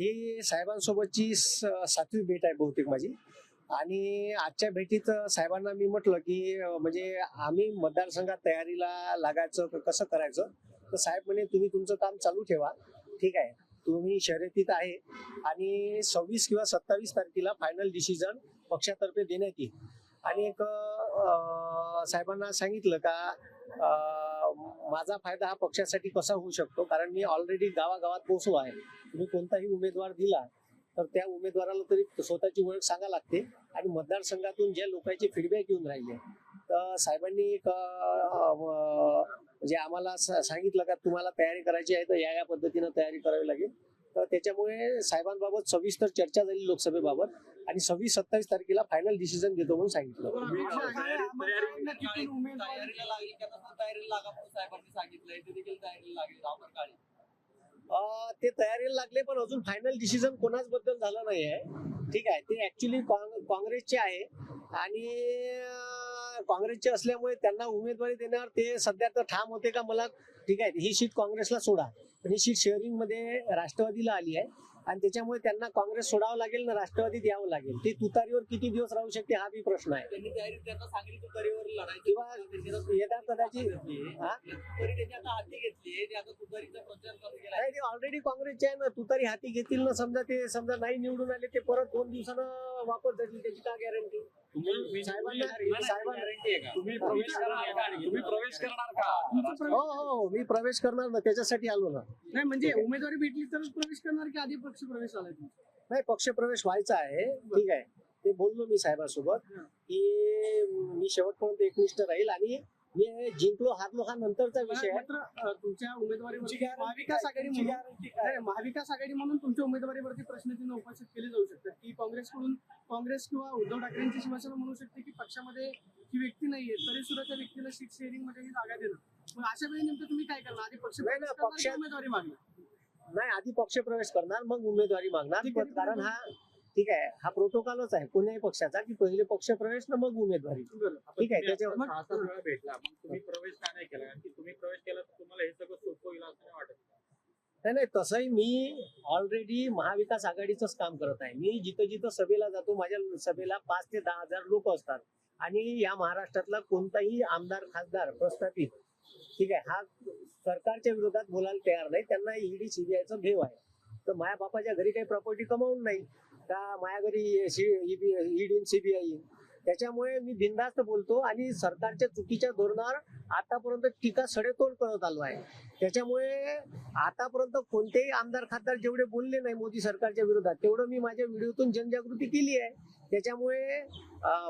ही साहेबांसोबतची स- सातवी भेट आहे बहुतेक माझी. आणि आजच्या भेटीत साहेबांना मी म्हटलं की म्हणजे आम्ही मतदारसंघात तयारीला लागायचं कसं करायचं? तर साहेब म्हणे तुम्ही तुमचं काम चालू ठेवा. ठीक आहे. तुम्ही शर्यतीत आहे. आणि सव्वीस किंवा सत्तावीस तारखेला फायनल डिसिजन पक्षातर्फे देण्यात येईल. आणि एक साहेबांना सांगितलं का माझा फायदा हा पक्षासाठी कसा होऊ शकतो? कारण मी ऑलरेडी गावागावात पोहोचलो आहे. तुम्ही कोणताही उमेदवार दिला तर त्या उमेदवाराला तरी स्वतःची ओळख सांगा लागते. आणि मतदारसंघातून ज्या लोकांचे फीडबॅक येऊन राहिले तर साहेबांनी एक म्हणजे आम्हाला सांगितलं का तुम्हाला तयारी करायची आहे तर या या पद्धतीनं तयारी करावी लागेल. तर त्याच्यामुळे साहेबांबाबत सविस्तर चर्चा झाली लोकसभेबाबत. आणि सव्वीस सत्तावीस तारखेला फायनल डिसिजन घेतो म्हणून सांगितलं. तयारीला लागली की आता तयारीला लागा म्हणून साहेबांनी सांगितलंय. ते देखील तयारीला लागले. रामर काळे. अं, ते तयारीला लागले पण अजून फायनल डिसिजन कोणाच बद्दल झालं नाही आहे ठीक आहे ते ऍक्च्युली काँग्रेसचे आहे. आणि काँग्रेसचे असल्यामुळे त्यांना उमेदवारी देण्यावर ते सध्या तर ठाम होते का मला ठीक आहे ही सीट काँग्रेसला सोडा. पण ही सीट शेअरिंगमध्ये राष्ट्रवादीला आली आहे. आणि त्याच्यामुळे त्यांना काँग्रेस सोडावं लागेल ना राष्ट्रवादीत यावं लागेल. ते तुतारीवर किती दिवस राहू शकते हा बी प्रश्न आहे. किंवा येतात कदाचित हा? नाही ऑलरेडी काँग्रेसचे आहे ना तुतारी हाती घेतील ना समजा ते समजा नाही निवडून आले ते परत दोन दिवसानं वापस जातील त्याची का गॅरंटी साहेबांना तुम्ही प्रवेश करणार का तुम्ही प्रवेश करणार का? हो हो हो. मी प्रवेश करणार ना त्याच्यासाठी आलो ना. नाही म्हणजे उमेदवारी भेटली तरच प्रवेश करणार की आधी पक्ष प्रवेश आलाय तुमचा? नाही पक्ष प्रवेश व्हायचा आहे. ठीक आहे. ते बोललो मी साहेबांसोबत की मी शेवटपर्यंत एकनिष्ठ राहील आणि जिंकलो हारलो हा नंतरचा विषय आहे. मात्र अ, तुमच्या उमेदवारीवरती तुमची guarantee महाविकास काय? आघाडी तुमची म्हणून guarantee काय? नाही, महाविकास आघाडी म्हणून तुमच्या उमेदवारीवरती प्रश्नचिन्ह उपस्थित केले जाऊ शकतात. की काँग्रेसकडून काँग्रेस किंवा उद्धव ठाकरेंची शिवसेना म्हणू शकते की पक्षामध्ये ही व्यक्ती नाहीये तरी सुद्धा त्या व्यक्तीला सीट शेअरिंगमध्ये ही जागा देणं. मग अशा वेळी नेमकं तुम्ही काय करणार? आधी पक्ष नाही ना, प्रवेश करणार की पक्षात- उमेदवारी मागणार? नाही आधी पक्ष प्रवेश करणार मग उमेदवारी मागणार. ठीक आहे, पण कारण हा ठीक आहे. हा प्रोटोकॉलच आहे. कोणत्याही पक्षाचा की पहिले पक्ष प्रवेश ना मग उमेदवारी. ठीक आहे त्याच्यावर भेटला. तुम्ही प्रवेश का नाही केला? की तुम्ही प्रवेश केला तर तुम्हाला हे सगळं सोपं होईल असं नाही वाटत. नाही नाही तसंही मी ऑलरेडी महाविकास आघाडीचंच काम करत आहे. मी जिथं जिथं सभेला जातो माझ्या सभेला पाच ते दहा हजार लोक असतात. आणि या महाराष्ट्रातला कोणताही आमदार खासदार प्रस्थापित ठीक आहे हा सरकारच्या विरोधात बोलायला तयार नाही. त्यांना ईडी सीबीआयचं भेव आहे. तर माझ्या बापाच्या घरी काही प्रॉपर्टी कमावून नाही. का माझ्या घरी ईडी सीबीआय येईन त्याच्यामुळे मी बिनधास्त बोलतो आणि सरकारच्या चुकीच्या धोरणावर आतापर्यंत टीका सडेतोड करत आलो आहे. त्याच्यामुळे आतापर्यंत कोणतेही आमदार खासदार जेवढे बोलले नाही मोदी सरकारच्या विरोधात तेवढं मी माझ्या व्हिडिओतून जनजागृती केली आहे. त्याच्यामुळे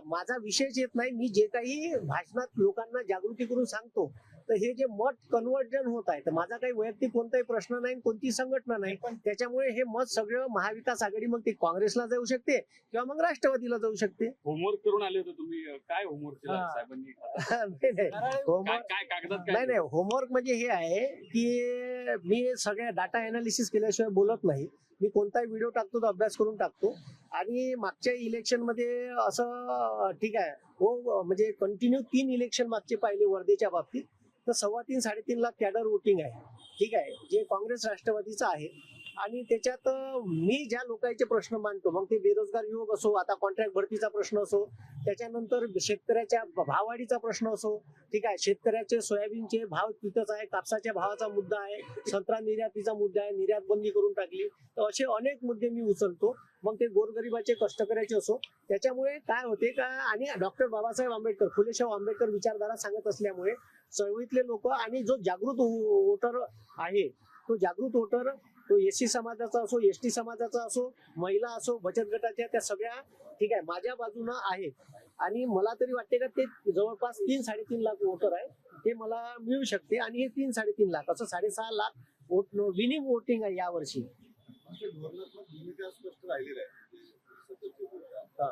माझा विषयच येत नाही. मी जे काही भाषणात लोकांना जागृती करून सांगतो तर हे जे मत कन्वर्जन होत आहे तर माझा काही वैयक्तिक कोणताही प्रश्न नाही कोणती संघटना नाही. पण त्याच्यामुळे हे मत सगळं महाविकास आघाडी मग ते काँग्रेसला जाऊ शकते किंवा मग राष्ट्रवादीला जाऊ शकते. होमवर्क करून आले होते तुम्ही. काय होमवर्क केला. साहेबांनी? नाही नाही. काय होमवर्क काय कागदात नाही नाही. होमवर्क म्हणजे हे आहे की मी सगळ्या डाटा अनालिसिस केल्याशिवाय बोलत नाही. मी कोणताही व्हिडिओ टाकतो तो अभ्यास करून टाकतो. आणि मागच्या इलेक्शनमध्ये असं ठीक आहे. हो म्हणजे कंटिन्यू तीन इलेक्शन मागचे पाहिले वर्धेच्या बाबतीत. तर सव्वा तीन साडेतीन लाख कॅडर वोटिंग आहे. ठीक आहे? जे काँग्रेस राष्ट्रवादीचं आहे आणि त्याच्यात मी ज्या लोकांचे प्रश्न मांडतो मग ते बेरोजगार युवक असो आता कॉन्ट्रॅक्ट भरतीचा प्रश्न असो त्याच्यानंतर शेतकऱ्याच्या भाववाढीचा प्रश्न असो ठीक आहे शेतकऱ्याचे सोयाबीनचे भाव तिथंच आहे कापसाच्या भावाचा मुद्दा आहे संत्रा निर्यातीचा मुद्दा आहे निर्यात बंदी करून टाकली तर असे अनेक मुद्दे मी उचलतो मग ते गोरगरिबाचे कष्टकऱ्याचे असो त्याच्यामुळे काय होते का आणि डॉक्टर बाबासाहेब आंबेडकर फुलेशाह आंबेडकर विचारधारा सांगत असल्यामुळे चळवळीतले लोक आणि जो जागृत वोटर आहे तो जागृत वोटर तो एस सी समाजाचा असो एस टी समाजाचा असो महिला असो बचत गटाच्या त्या सगळ्या ठीक आहे माझ्या बाजूनं आहे आणि मला तरी वाटते का ते जवळपास तीन साडेतीन लाख वोटर आहे ते मला मिळू शकते आणि हे तीन साडेतीन लाख असं साडेसहा लाख वोट विनिंग वोटिंग आहे यावर्षी. हा.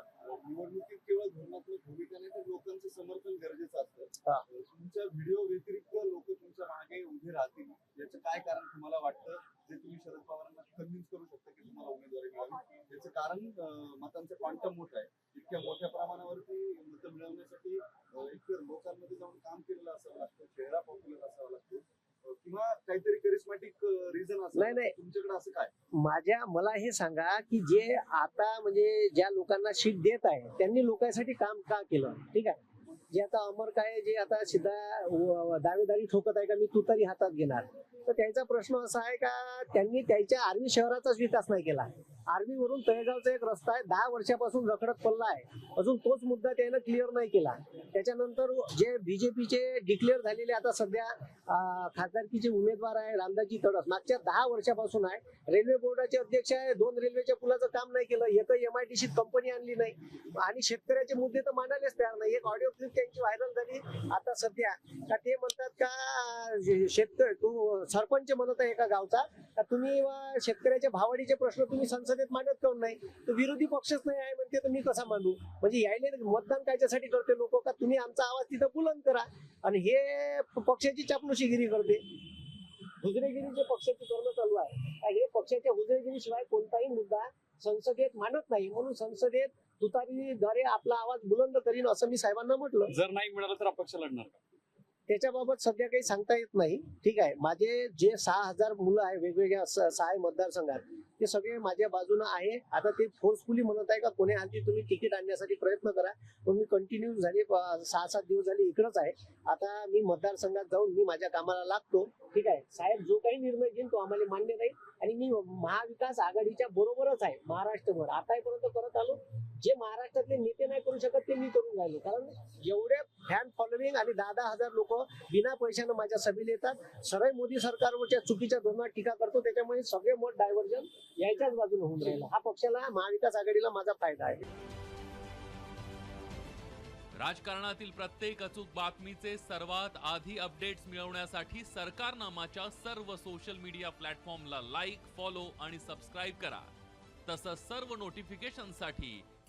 निवडणुकीत केवळ धोरणात्मक भूमिका नाही तर लोकांचं समर्थन गरजेचं असतं. तुमच्या व्हिडिओ व्यतिरिक्त लोक तुमच्या मागे उभे राहतील. याचं काय कारण तुम्हाला वाटतं? जे तुम्ही शरद पवारांना कन्व्हिन्स करू शकता की तुम्हाला उमेदवारी मिळावी. याचं कारण मतांचं क्वांटम मोठं आहे. इतक्या मोठ्या प्रमाणावरती मतं मिळवण्यासाठी एक लोकांमध्ये जाऊन काम केलेलं असावं लागतं चेहरा पॉप्युलर असावा लागतो. किंवा काहीतरी करिस्मॅटिक रिझन नाही, असं नाही. तुमच्याकडे असं काय? माझ्या मला हे सांगा की जे आता म्हणजे ज्या लोकांना शीट देत आहे त्यांनी लोकांसाठी काम का केलं? ठीक आहे. जे आता अमर काय जे आता सिद्धा दावेदारी ठोकत आहे का मी तू तरी हातात घेणार. तर त्यांचा प्रश्न असा आहे का त्यांनी त्यांच्या आर्वी शहराचाच विकास नाही केला. आर्वी वरून तळेगावचा एक रस्ता आहे. दहा वर्षापासून रखडत पडला आहे. अजून तोच मुद्दा त्यानं क्लिअर नाही केला. त्याच्यानंतर जे बीजेपीचे डिक्लेअर झालेले आता सध्या खासदारकीचे उमेदवार आहे रामदाजी तडस. मागच्या दहा वर्षापासून आहे. रेल्वे बोर्डाचे अध्यक्ष आहे. दोन रेल्वेच्या पुलाचं काम नाही केलं. एक M I T C company आणली नाही. आणि शेतकऱ्याचे मुद्दे तर मांडायलाच तयार नाही. एक ऑडिओ क्लिप त्यांची व्हायरल झाली आता सध्या. का ते म्हणतात का शेतकरी तू सरपंच म्हणत आहे एका गावचा. का तुम्ही शेतकऱ्याच्या भावाडीचे प्रश्न तुम्ही संसदेत मांडत काऊन नाही? तर विरोधी पक्षच नाही आहे म्हणते तर मी कसा मांडू? म्हणजे यायले मतदान कायच्यासाठी करते लोक का तुम्ही आमचा आवाज तिथं बुलंद करा? आणि हे पक्षाची चापलुशीगिरी करते. हुजरेगिरीचे पक्षाची करणं चालू आहे. हे पक्षाच्या हुजरेगिरीशिवाय कोणताही मुद्दा संसदेत मांडत नाही. म्हणून संसदेत तुतारीद्वारे आपला आवाज बुलंद करीन असं मी साहेबांना म्हटलं. जर नाही मिळालं तर अपक्ष लढणार का? त्याच्याबाबत सध्या काही सांगता येत नाही. ठीक आहे. माझे जे सहा हजार मुलं आहे वेगवेगळ्या सहा मतदारसंघात ते सगळे माझ्या बाजूने आहे. आता ते फोर्सफुली म्हणत आहे का कोणी आधी तुम्ही तिकीट आणण्यासाठी प्रयत्न करा. पण मी कंटिन्यू झाले सहा सात दिवस झाले इकडंच आहे. आता मी मतदारसंघात जाऊन मी माझ्या कामाला लागतो. ठीक आहे. साहेब जो काही निर्णय घेईन तो आम्हाला मान्य नाही आणि मी महाविकास आघाडीच्या बरोबरच आहे महाराष्ट्रभर. आतापर्यंत करत आलो. जे महाराष्ट्रातले नेते नाही करू शकत ते मी करून राहिलो. कारण एवढे फॅन फॉलोविंग आणि दहा दहा हजार लोक बिना पैशानं माझ्या सभेला येतात. सरळ मोदी सरकारवरच्या चुकीच्या धोरणात टीका करतो. त्याच्यामुळे सगळे मत डायव्हर्जन याच्याच बाजूने होऊन राहिलं. हा पक्षाला महाविकास आघाडीला माझा फायदा आहे. राजकारणातील प्रत्येक अचूक बातमीचे सर्वात आधी अपडेट्स मिळवण्यासाठी सरकारनामाच्या सर्व सोशल मीडिया प्लॅटफॉर्मला लाईक फॉलो आणि सबस्क्राईब करा. तसंच सर्व नोटिफिकेशनसाठी